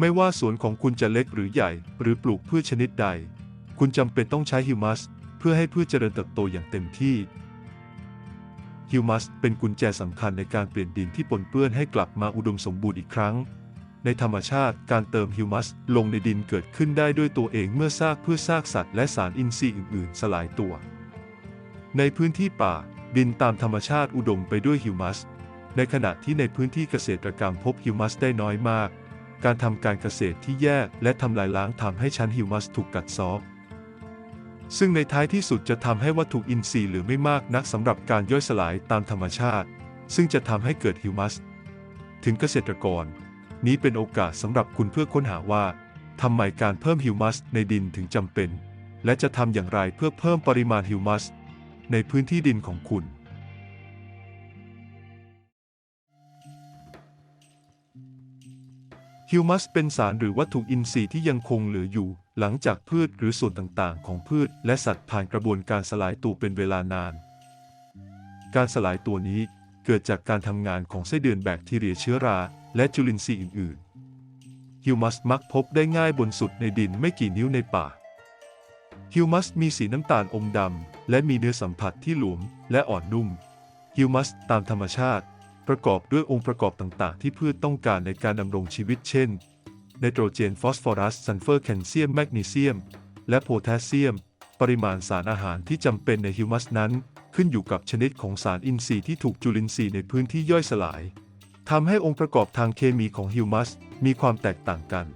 ไม่ว่าสวนของคุณจะเล็กหรือใหญ่ หรือปลูกพืชชนิดใด คุณจำเป็นต้องใช้ฮิวมัส เพื่อให้พืชเจริญเติบโตอย่างเต็มที่ฮิวมัสเป็นกุญแจสำคัญในการเปลี่ยนดินที่ปนเปื้อนให้กลับมาอุดมสมบูรณ์อีกครั้ง ในธรรมชาติการเติมฮิวมัสลงในดินเกิดขึ้นได้ด้วยตัวเองเมื่อซากพืชซากสัตว์และสารอินทรีย์อื่น ๆ สลายตัว ในพื้นที่ป่า ดินตามธรรมชาติอุดมไปด้วยฮิวมัส ในขณะที่ในพื้นที่เกษตรกรรมพบฮิวมัสได้น้อยมาก การทำการเกษตรที่แยกและทำลายล้างทำให้ชั้นฮิวมัสถูกกัดเซาะซึ่งในท้ายที่สุดจะทำให้วัตถุอินทรีย์เหลือไม่มากนักสำหรับการย่อยสลายตามธรรมชาติ ซึ่งจะทำให้เกิดฮิวมัส ถึงเกษตรกร นี้เป็นโอกาสสำหรับคุณเพื่อค้นหาว่าทำไมการเพิ่มฮิวมัสในดินถึงจำเป็น และจะทำอย่างไรเพื่อเพิ่มปริมาณฮิวมัสในพื้นที่ดินของคุณ ฮิวมัสเป็นสารหรือวัตถุอินทรีย์ที่ยังคงเหลืออยู่ หลังจากพืชหรือส่วนต่างๆ ของพืช และสัตว์ผ่านกระบวนการสลายตัวเป็นเวลานาน การสลายตัวนี้เกิดจากการทำงานของไส้เดือนแบคทีเรียเชื้อรา และจุลินทรีย์อื่นๆ ฮิวมัสมักพบได้ง่ายบนสุดในดินไม่กี่นิ้วในป่า ฮิวมัสมีสีน้ำตาลอมดำและมีเนื้อสัมผัสที่หลวมและอ่อนนุ่ม ฮิวมัสตามธรรมชาติ ประกอบด้วยองค์ประกอบต่าง ๆ ที่พืชต้องการในการดำรงชีวิตเช่นไนโตรเจนฟอสฟอรัสซัลเฟอร์แคลเซียมแมกนีเซียม และโพแทสเซียม ปริมาณสารอาหารที่จำเป็นในฮิวมัสนั้น ขึ้นอยู่กับชนิดของสารอินทรีย์ที่ถูกจุลินทรีย์ในพื้นที่ย่อยสลายทำให้องค์ประกอบทางเคมีของฮิวมัสมีความแตกต่างกัน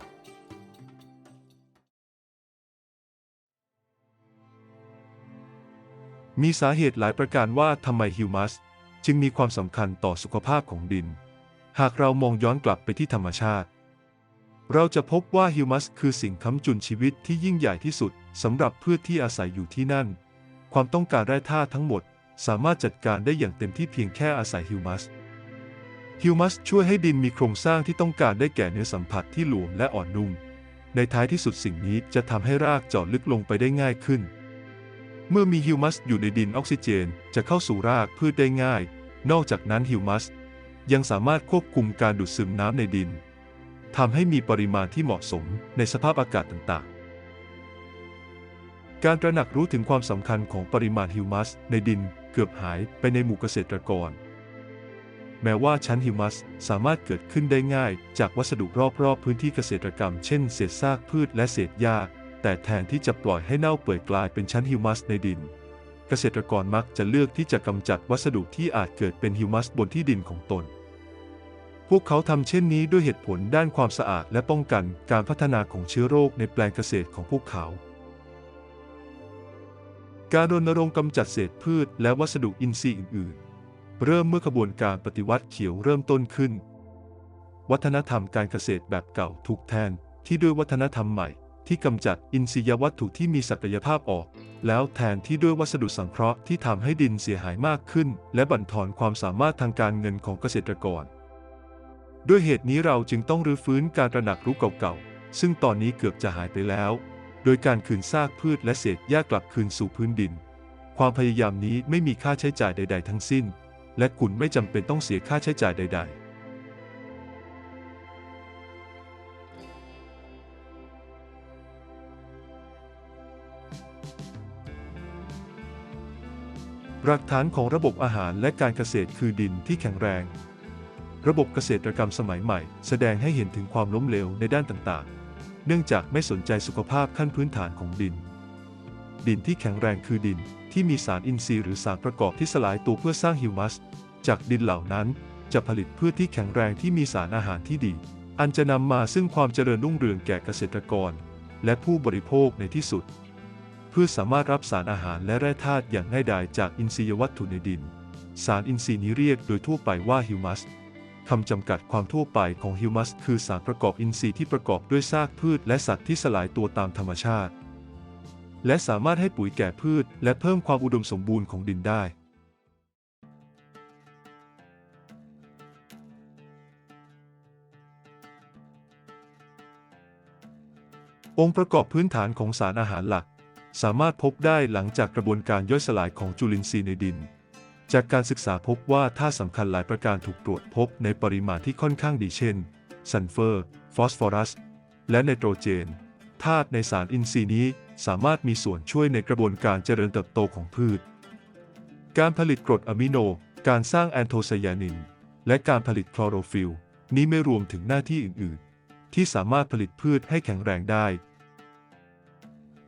มีสาเหตุหลายประการว่าทำไมฮิวมัส จึงมีความสำคัญต่อสุขภาพของดิน หากเรามองย้อนกลับไปที่ธรรมชาติ เราจะพบว่าฮิวมัสคือสิ่งค้ำจุนชีวิตที่ยิ่งใหญ่ที่สุดสำหรับพืชที่อาศัยอยู่ที่นั่น ความต้องการแร่ธาตุทั้งหมด สามารถจัดการได้อย่างเต็มที่เพียงแค่อาศัยฮิวมัสฮิวมัสช่วยให้ดินมีโครงสร้างที่ต้องการได้แก่เนื้อสัมผัสที่หลวมและอ่อนนุ่ม ในท้ายที่สุดสิ่งนี้จะทำให้รากเจาะลึกลงไปได้ง่ายขึ้น เมื่อมีฮิวมัสอยู่ในดินออกซิเจน จะเข้าสู่รากพืชได้ง่าย นอกจากนั้นฮิวมัสยังสามารถควบคุมการดูดซึมน้ำในดินทำให้มีปริมาณที่เหมาะสมในสภาพอากาศต่างๆ การตระหนักรู้ถึงความสำคัญของปริมาณฮิวมัสในดินเกือบหายไปในหมู่เกษตรกร แม้ว่าชั้นฮิวมัสสามารถเกิดขึ้นได้ง่าย จากวัสดุรอบๆ พื้นที่เกษตรกรรม เช่น เศษซากพืชและเศษหญ้า แต่แทนที่จะปล่อยให้เน่าเปื่อยกลายเป็นชั้นฮิวมัสในดิน เกษตรกรมักจะเลือกที่จะกำจัดวัสดุที่อาจเกิดเป็นฮิวมัสบนที่ดินของตน พวกเขาทำเช่นนี้ด้วยเหตุผลด้านความสะอาดและป้องกันการพัฒนาของเชื้อโรคในแปลงเกษตรของพวกเขา การรณรงค์กำจัดเศษพืชและวัสดุอินทรีย์อื่น ๆ เริ่มเมื่อขบวนการปฏิวัติเขียวเริ่มต้นขึ้น วัฒนธรรมการเกษตรแบบเก่าถูกแทนที่ด้วยวัฒนธรรมใหม่ ที่กำจัดอินทรียวัตถุที่มีศักยภาพออก แล้วแทนที่ด้วยวัสดุสังเคราะห์ที่ทำให้ดินเสียหายมากขึ้น และบั่นทอนความสามารถทางการเงินของเกษตรกร ด้วยเหตุนี้เราจึงต้องรื้อฟื้นการตระหนักรู้เก่าๆ ซึ่งตอนนี้เกือบจะหายไปแล้ว โดยการคืนซากพืชและเศษหญ้ากลับคืนสู่พื้นดิน ความพยายามนี้ไม่มีค่าใช้จ่ายใด ๆ ทั้งสิ้น และคุณไม่จำเป็นต้องเสียค่าใช้จ่ายใด ๆ หลักฐานของระบบอาหารและการเกษตรคือดินที่แข็งแรง ระบบเกษตรกรรมสมัยใหม่ แสดงให้เห็นถึงความล้มเหลวในด้านต่างๆ เนื่องจากไม่สนใจสุขภาพขั้นพื้นฐานของดิน ดินที่แข็งแรงคือดินที่มีสารอินทรีย์หรือสารประกอบที่สลายตัวเพื่อสร้างฮิวมัส จากดินเหล่านั้นจะผลิตพืชที่แข็งแรงที่มีสารอาหารที่ดี อันจะนำมาซึ่งความเจริญรุ่งเรืองแก่เกษตรกร และผู้บริโภคในที่สุด พืชสามารถรับสารอาหารและแร่ธาตุอย่างง่ายดายจากอินทรียวัตถุในดิน สารอินทรีย์นี้เรียกโดยทั่วไปว่าฮิวมัสคำจำกัดความทั่วไปของฮิวมัสคือสารประกอบอินทรีย์ที่ประกอบด้วยซากพืชและสัตว์ที่สลายตัวตามธรรมชาติ และสามารถให้ปุ๋ยแก่พืช และเพิ่มความอุดมสมบูรณ์ของดินได้ องค์ประกอบพื้นฐานของสารอาหารหลัก สามารถพบได้หลังจากกระบวนการย่อยสลายของจุลินทรีย์ในดิน จากการศึกษาพบว่าธาตุสำคัญหลายประการถูกตรวจพบในปริมาณที่ค่อนข้างดีเช่น ซัลเฟอร์ ฟอสฟอรัส และไนโตรเจน ธาตุในสารอินทรีย์นี้สามารถมีส่วนช่วยในกระบวนการเจริญเติบโตของพืช การผลิตกรดอะมิโน การสร้างแอนโทไซยานิน และการผลิตคลอโรฟิลล์นี้ไม่รวมถึงหน้าที่อื่น ๆ ที่สามารถผลิตพืชให้แข็งแรงได้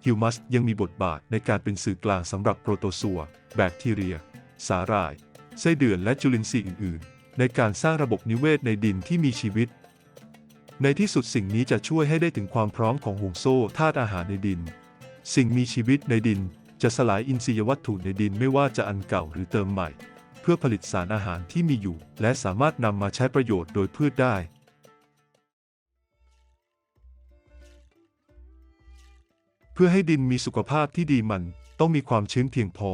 ฮิวมัสยังมีบทบาทในการเป็นสื่อกลางสำหรับโปรโตซัว แบคทีเรีย สาหร่าย ไส้เดือนและจุลินทรีย์อื่น ๆ ในการสร้างระบบนิเวศในดินที่มีชีวิต ในที่สุดสิ่งนี้จะช่วยให้ได้ถึงความพร้อมของห่วงโซ่ธาตุอาหารในดิน สิ่งมีชีวิตในดินจะสลายอินทรียวัตถุในดินไม่ว่าจะอันเก่าหรือเติมใหม่ เพื่อผลิตสารอาหารที่มีอยู่ และสามารถนำมาใช้ประโยชน์โดยพืชได้ เพื่อให้ดินมีสุขภาพที่ดีมันต้องมีความชื้นเพียงพอ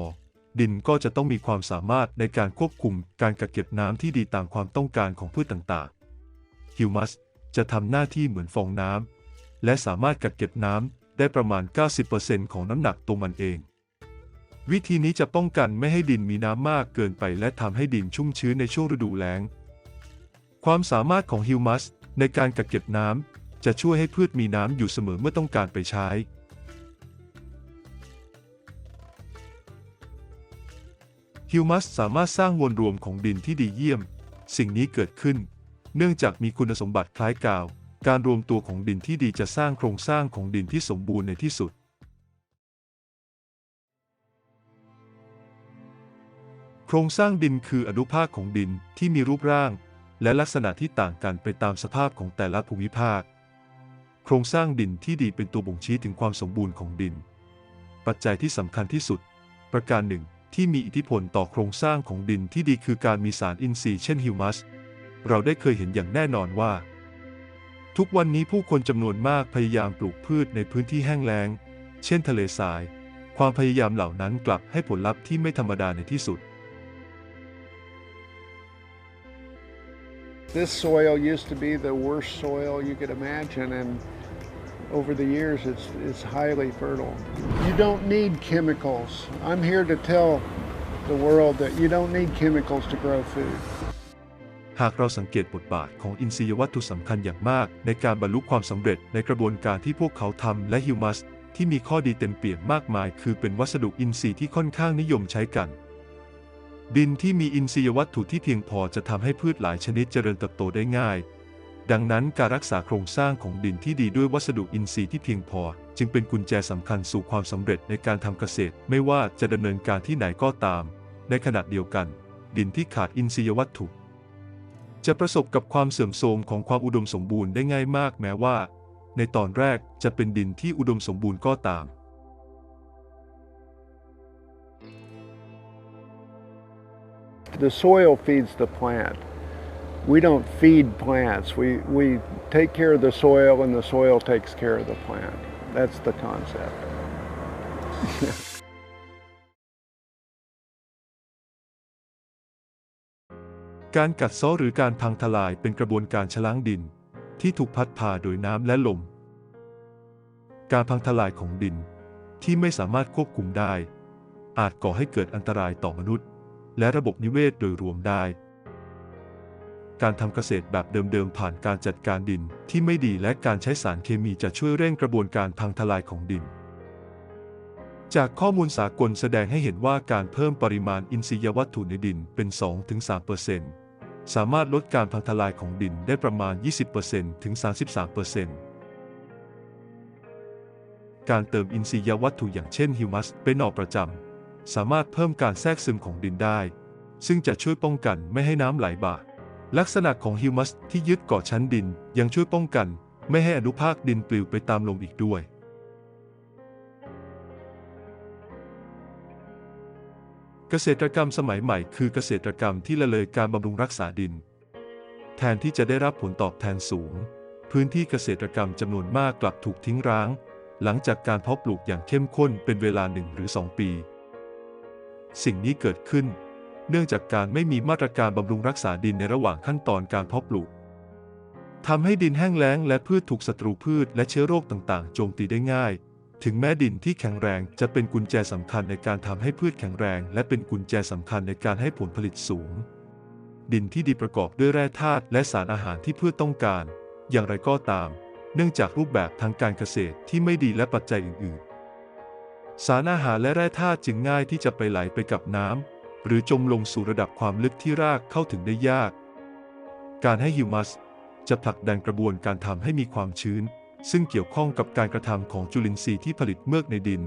ดินก็จะต้องมีความสามารถในการควบคุมการกักเก็บน้ำที่ดีตามความต้องการของพืชต่างๆ ฮิวมัสจะทำหน้าที่เหมือนฟองน้ำและสามารถกักเก็บน้ำได้ประมาณ 90%ของน้ำหนักตัวมันเอง วิธีนี้จะป้องกันไม่ให้ดินมีน้ำมากเกินไป และทำให้ดินชุ่มชื้นในช่วงฤดูแล้ง ความสามารถของฮิวมัสในการกักเก็บน้ำจะช่วยให้พืชมีน้ำอยู่เสมอเมื่อต้องการไปใช้ ฮิวมัสสามารถสร้างมวลรวมของดินที่ดีเยี่ยม สิ่งนี้เกิดขึ้น เนื่องจากมีคุณสมบัติคล้ายกาว การรวมตัวของดินที่ดีจะสร้างโครงสร้างของดินที่สมบูรณ์ในที่สุด โครงสร้างดินคืออนุภาคของดินที่มีรูปร่าง และลักษณะที่ต่างกันไปตามสภาพของแต่ละภูมิภาค โครงสร้างดินที่ดีเป็นตัวบ่งชี้ถึงความสมบูรณ์ของดิน ปัจจัยที่สำคัญที่สุด ประการหนึ่ง ที่มีอิทธิพลต่อโครงสร้างของดินที่ดีคือการมีสารอินทรีย์เช่นฮิวมัส เราได้เคยเห็นอย่างแน่นอนว่า ทุกวันนี้ผู้คนจำนวนมากพยายามปลูกพืชในพื้นที่แห้งแล้ง เช่นทะเลทราย ความพยายามเหล่านั้นกลับให้ผลลัพธ์ที่ไม่ธรรมดาในที่สุด This soil used to be the worst soil you could imagine, and over the years, it's, it's highly fertile. You don't need chemicals. I'm here to tell the world that you don't need chemicals to grow food. หากเราสังเกตบทบาทของอินทรียวัตถุสำคัญอย่างมาก ในการบรรลุความสำเร็จในกระบวนการที่พวกเขาทำและฮิวมัสที่มีข้อดีเต็มเปี่ยมมากมาย คือเป็นวัสดุอินทรีย์ที่ค่อนข้างนิยมใช้กัน ดินที่มีอินทรียวัตถุที่เพียงพอจะทำให้พืชหลายชนิดเจริญเติบโตได้ง่าย ดังนั้นการรักษาโครงสร้างของดินที่ดีด้วยวัสดุอินทรีย์ที่เพียงพอ จึงเป็นกุญแจสำคัญสู่ความสำเร็จในการทำเกษตร ไม่ว่าจะดำเนินการที่ไหนก็ตาม ในขณะเดียวกัน ดินที่ขาดอินทรียวัตถุ จะประสบกับความเสื่อมโทรมของความอุดมสมบูรณ์ได้ง่ายมากแม้ว่า ในตอนแรกจะเป็นดินที่อุดมสมบูรณ์ก็ตาม The soil feeds the plant. We don't feed plants. We, we take care of the soil, and the soil takes care of the plant. That's the concept. การกัดเซาะหรือการพังทลายเป็นกระบวนการชะล้างดิน ที่ถูกพัดพาโดยน้ำและลม การพังทลายของดินที่ไม่สามารถควบคุมได้ อาจก่อให้เกิดอันตรายต่อมนุษย์ และระบบนิเวศโดยรวมได้ การทำเกษตรแบบเดิมๆ ผ่านการจัดการดินที่ไม่ดีและการใช้สารเคมีจะช่วยเร่งกระบวนการพังทลายของดิน จากข้อมูลสากลแสดงให้เห็นว่าการเพิ่มปริมาณอินทรียวัตถุในดินเป็น 2-3%สามารถลดการพังทลายของดินได้ประมาณ 20%ถึง 33%การเติมอินทรียวัตถุอย่างเช่นฮิวมัสเป็นออกประจำ สามารถเพิ่มการแทรกซึมของดินได้ ซึ่งจะช่วยป้องกันไม่ให้น้ำไหลบ่า ลักษณะของฮิวมัสที่ยึดเกาะชั้นดินยังช่วยป้องกัน ไม่ให้อนุภาคดินปลิวไปตามลมอีกด้วย เกษตรกรรมสมัยใหม่คือเกษตรกรรมที่ละเลยการบำรุงรักษาดิน แทนที่จะได้รับผลตอบแทนสูง พื้นที่เกษตรกรรมจำนวนมากกลับถูกทิ้งร้าง หลังจากการเพาะปลูกอย่างเข้มข้นเป็นเวลาหนึ่งหรือสองปี สิ่งนี้เกิดขึ้น เนื่องจากการไม่มีมาตรการบำรุงรักษาดินในระหว่างขั้นตอนการเพาะปลูกทำให้ดินแห้งแล้งและพืชถูกศัตรูพืชและเชื้อโรคต่างๆ โจมตีได้ง่าย ถึงแม้ดินที่แข็งแรงจะเป็นกุญแจสำคัญในการทำให้พืชแข็งแรง และเป็นกุญแจสำคัญในการให้ผลผลิตสูง ดินที่ดีประกอบด้วยแร่ธาตุและสารอาหารที่พืชต้องการ อย่างไรก็ตาม เนื่องจากรูปแบบทางการเกษตรที่ไม่ดีและปัจจัยอื่น ๆ สารอาหารและแร่ธาตุจึงง่ายที่จะไปไหลไปกับน้ำ หรือจมลงสู่ระดับความลึกที่รากเข้าถึงได้ยาก การให้ฮิวมัสจะผลักดันกระบวนการทำให้มีความชื้น ซึ่งเกี่ยวข้องกับการกระทำของจุลินทรีย์ที่ผลิตเมือกในดิน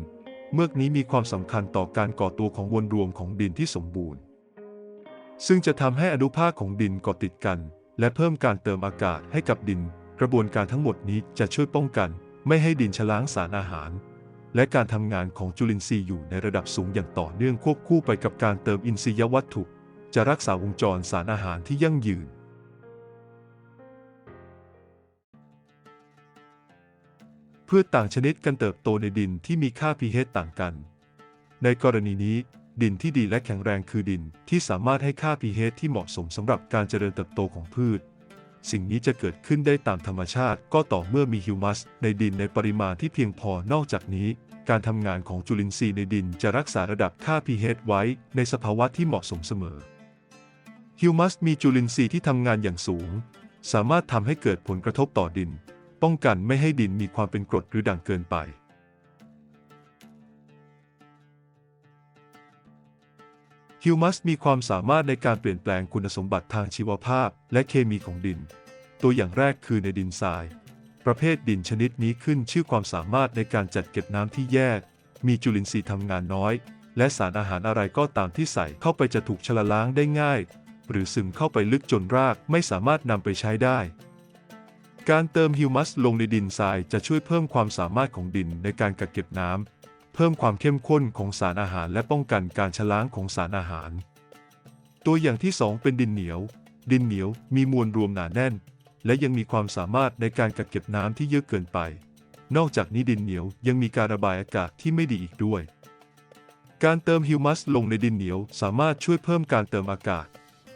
เมือกนี้มีความสำคัญต่อการก่อตัวของมวลรวมของดินที่สมบูรณ์ ซึ่งจะทำให้อนุภาคของดินเกาะติดกัน และเพิ่มการเติมอากาศให้กับดิน กระบวนการทั้งหมดนี้จะช่วยป้องกัน ไม่ให้ดินชะล้างสารอาหาร และการทำงานของจุลินทรีย์อยู่ในระดับสูงอย่างต่อเนื่องควบคู่ไปกับการเติมอินทรียวัตถุ จะรักษาวงจรสารอาหารที่ยั่งยืน พืชต่างชนิดกันเติบโตในดินที่มีค่า pH ต่างกัน ในกรณีนี้ ดินที่ดีและแข็งแรงคือดินที่สามารถให้ค่า pH ที่เหมาะสมสำหรับการเจริญเติบโตของพืช สิ่งนี้จะเกิดขึ้นได้ตามธรรมชาติ ก็ต่อเมื่อมีฮิวมัสในดินในปริมาณที่เพียงพอนอกจากนี้ การทำงานของจุลินทรีย์ในดินจะรักษาระดับค่า pH ไว้ในสภาวะที่เหมาะสมเสมอฮิวมัสมีจุลินทรีย์ที่ทำงานอย่างสูง สามารถทำให้เกิดผลกระทบต่อดิน ป้องกันไม่ให้ดินมีความเป็นกรดหรือด่างเกินไป ฮิวมัสมีความสามารถในการเปลี่ยนแปลงคุณสมบัติทางชีวภาพ และเคมีของดิน ตัวอย่างแรกคือในดินทราย ประเภทดินชนิดนี้ขึ้นชื่อความสามารถในการจัดเก็บน้ำที่แยก มีจุลินทรีย์ทำงานน้อย และสารอาหารอะไรก็ตามที่ใส่เข้าไปจะถูกชะล้างได้ง่าย หรือซึมเข้าไปลึกจนรากไม่สามารถนำไปใช้ได้ การเติมฮิวมัสลงในดินทรายจะช่วยเพิ่มความสามารถของดินในการกักเก็บน้ำ เพิ่มความเข้มข้นของสารอาหารและป้องกันการชะล้างของสารอาหาร ตัวอย่างที่ 2 เป็นดินเหนียว ดินเหนียวมีมวลรวมหนาแน่น และยังมีความสามารถในการกักเก็บน้ำที่เยอะเกินไป นอกจากนี้ดินเหนียวยังมีการระบายอากาศที่ไม่ดีอีกด้วย การเติมฮิวมัสลงในดินเหนียวสามารถช่วยเพิ่มการเติมอากาศ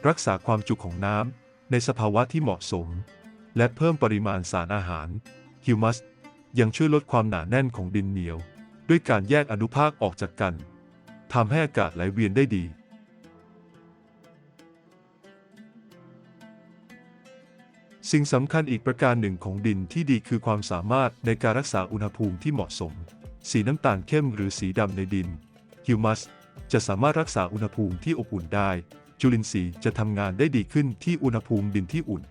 รักษาความจุของน้ำในสภาวะที่เหมาะสม และเพิ่มปริมาณสารอาหารฮิวมัสยังช่วยลดความหนาแน่นของดินเหนียว ด้วยการแยกอนุภาคออกจากกันทำให้อากาศไหลเวียนได้ดี สิ่งสำคัญอีกประการหนึ่งของดินที่ดีคือความสามารถในการรักษาอุณหภูมิที่เหมาะสม สีน้ำตาลเข้มหรือสีดำในดินฮิวมัสจะสามารถรักษาอุณหภูมิที่อบอุ่นได้ จุลินทรีย์จะทำงานได้ดีขึ้นที่อุณหภูมิดินที่อุ่น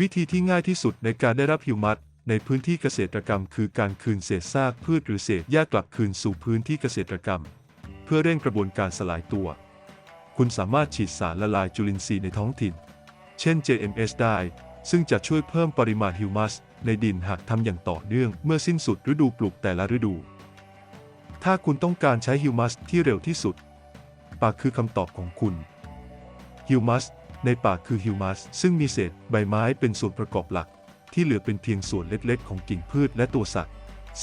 วิธีที่ง่ายที่สุดในการได้รับฮิวมัสในพื้นที่เกษตรกรรม คือการคืนเศษซากพืชหรือเศษหญ้ากลับคืนสู่พื้นที่เกษตรกรรม เพื่อเร่งกระบวนการสลายตัว คุณสามารถฉีดสารละลายจุลินทรีย์ในท้องถิ่น เช่น JMS ได้ ซึ่งจะช่วยเพิ่มปริมาณฮิวมัสในดินหากทำอย่างต่อเนื่องเมื่อสิ้นสุดฤดูปลูกแต่ละฤดู ถ้าคุณต้องการใช้ฮิวมัสที่เร็วที่สุดปากคือคำตอบของคุณฮิวมัส ในป่าคือฮิวมัสซึ่งมีเศษใบไม้เป็นส่วนประกอบหลัก ที่เหลือเป็นเพียงส่วนเล็กๆ ของกิ่งพืชและตัวสัตว์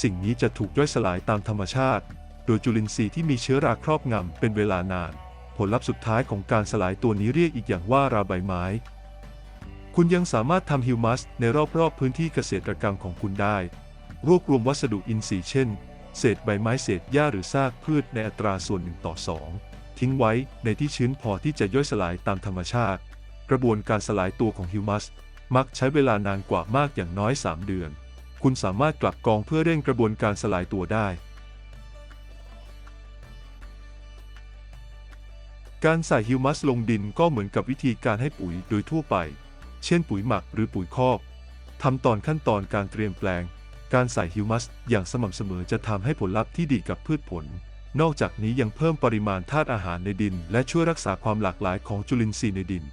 สิ่งนี้จะถูกย่อยสลายตามธรรมชาติ โดยจุลินทรีย์ที่มีเชื้อราครอบงำเป็นเวลานาน ผลลัพธ์สุดท้ายของการสลายตัวนี้เรียกอีกอย่างว่าราใบไม้ คุณยังสามารถทำฮิวมัสในรอบๆพื้นที่เกษตรกรรมของคุณได้ รวบรวมวัสดุอินทรีย์เช่น เศษใบไม้เศษหญ้าหรือซากพืชในอัตราส่วนหนึ่งต่อสองทิ้งไว้ในที่ชื้นพอที่จะย่อยสลายตามธรรมชาติ ระบวนการสลายตัวของฮิวมัสมักใช้เวลานานกว่ามากอย่างน้อย 3 เดือน คุณสามารถกลับกองเพื่อเร่งกระบวนการสลายตัวได้ การใส่ฮิวมัสลงดินก็เหมือนกับวิธีการให้ปุ๋ยโดยทั่วไป เช่นปุ๋ยหมักหรือปุ๋ยคอกทำตอนขั้นตอนการเตรียมแปลง การใส่ฮิวมัสอย่างสม่ำเสมอจะทำให้ผลลัพธ์ที่ดีกับพืชผล นอกจากนี้ยังเพิ่มปริมาณธาตุอาหารในดิน และช่วยรักษาความหลากหลายของจุลินทรีย์ในดิน